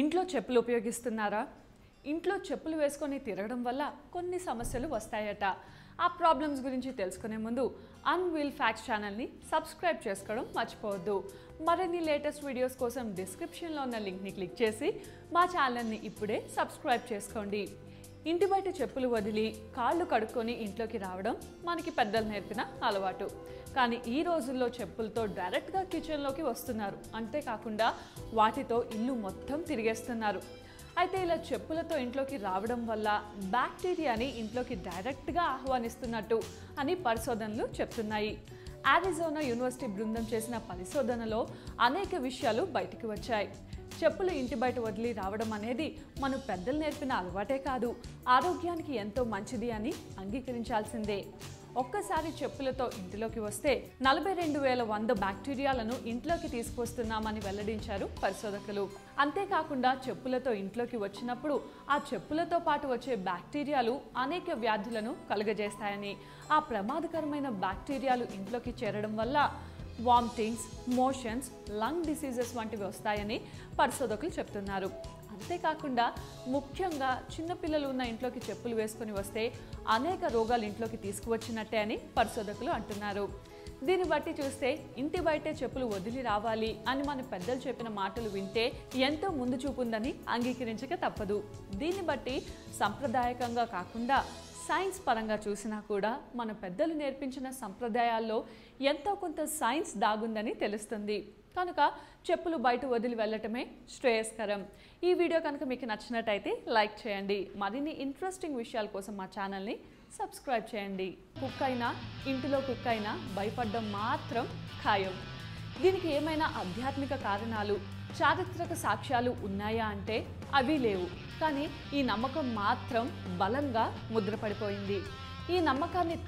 ఇంట్లో చెప్పులు ఉపయోగిస్తున్నారా? ఇంట్లో చెప్పులు వేసుకొని తిరగడం వల్ల కొన్ని సమస్యలు వస్తాయట. ఆ ప్రాబ్లమ్స్ గురించి తెలుసుకునే ముందు అన్వీల్ ఫ్యాక్ట్స్ ఛానల్ని సబ్స్క్రైబ్ చేసుకోవడం మర్చిపోవద్దు. మరిన్ని లేటెస్ట్ వీడియోస్ కోసం డిస్క్రిప్షన్లో ఉన్న లింక్ని క్లిక్ చేసి మా ఛానల్ని ఇప్పుడే సబ్స్క్రైబ్ చేసుకోండి. ఇంటి బయట చెప్పులు వదిలి కాళ్ళు కడుక్కొని ఇంట్లోకి రావడం మనకి పెద్దలు నేర్పిన అలవాటు. కానీ ఈ రోజుల్లో చెప్పులతో డైరెక్ట్గా కిచెన్లోకి వస్తున్నారు. అంతేకాకుండా వాటితో ఇల్లు మొత్తం తిరిగేస్తున్నారు. అయితే ఇలా చెప్పులతో ఇంట్లోకి రావడం వల్ల బ్యాక్టీరియాని ఇంట్లోకి డైరెక్ట్గా ఆహ్వానిస్తున్నట్టు అని పరిశోధనలు చెప్తున్నాయి. ఆరిజోనా యూనివర్సిటీ బృందం చేసిన పరిశోధనలో అనేక విషయాలు బయటికి వచ్చాయి. చెప్పులు ఇంటి బయట వదిలి రావడం అనేది మన పెద్దలు నేర్పిన అలవాటే కాదు. ఆరోగ్యానికి ఎంతో మంచిది అని అంగీకరించాల్సిందే. ఒక్కసారి చెప్పులతో ఇంటిలోకి వస్తే నలభై రెండు వేల వంద బ్యాక్టీరియాలను ఇంట్లోకి తీసుకొస్తున్నామని వెల్లడించారు పరిశోధకులు. అంతేకాకుండా చెప్పులతో ఇంట్లోకి వచ్చినప్పుడు ఆ చెప్పులతో పాటు వచ్చే బ్యాక్టీరియాలు అనేక వ్యాధులను కలుగజేస్తాయని. ఆ ప్రమాదకరమైన బ్యాక్టీరియాలు ఇంట్లోకి చేరడం వల్ల వామిటింగ్స్ మోషన్స్ లంగ్ డిసీజెస్ వంటివి వస్తాయని పరిశోధకులు చెప్తున్నారు. అంతేకాకుండా ముఖ్యంగా చిన్నపిల్లలు ఉన్న ఇంట్లోకి చెప్పులు వేసుకొని వస్తే అనేక రోగాలు ఇంట్లోకి తీసుకువచ్చినట్టే అని పరిశోధకులు అంటున్నారు. దీన్ని బట్టి చూస్తే ఇంటి బయటే చెప్పులు వదిలి రావాలి అని మన పెద్దలు చెప్పిన మాటలు వింటే ఎంతో ముందు చూపుందని అంగీకరించక తప్పదు. దీన్ని బట్టి సంప్రదాయకంగా కాకుండా సైన్స్ పరంగా చూసినా కూడా మన పెద్దలు నేర్పించిన సంప్రదాయాల్లో ఎంతో కొంత సైన్స్ దాగుందని తెలుస్తుంది. కనుక చెప్పులు బయట వదిలి వెళ్ళటమే శ్రేయస్కరం. ఈ వీడియో కనుక మీకు నచ్చినట్టయితే లైక్ చేయండి. మరిన్ని ఇంట్రెస్టింగ్ విషయాల కోసం మా ఛానల్ని సబ్స్క్రైబ్ చేయండి. కుక్ అయినా ఇంటిలో కుక్ అయినా భయపడడం మాత్రం ఖాయం. దీనికి ఏమైనా ఆధ్యాత్మిక కారణాలు చారిత్రక సాక్ష్యాలు ఉన్నాయా అంటే అవి లేవు. కానీ ఈ నమ్మకం మాత్రం బలంగా ముద్రపడిపోయింది. ఈ నమ్మకాన్ని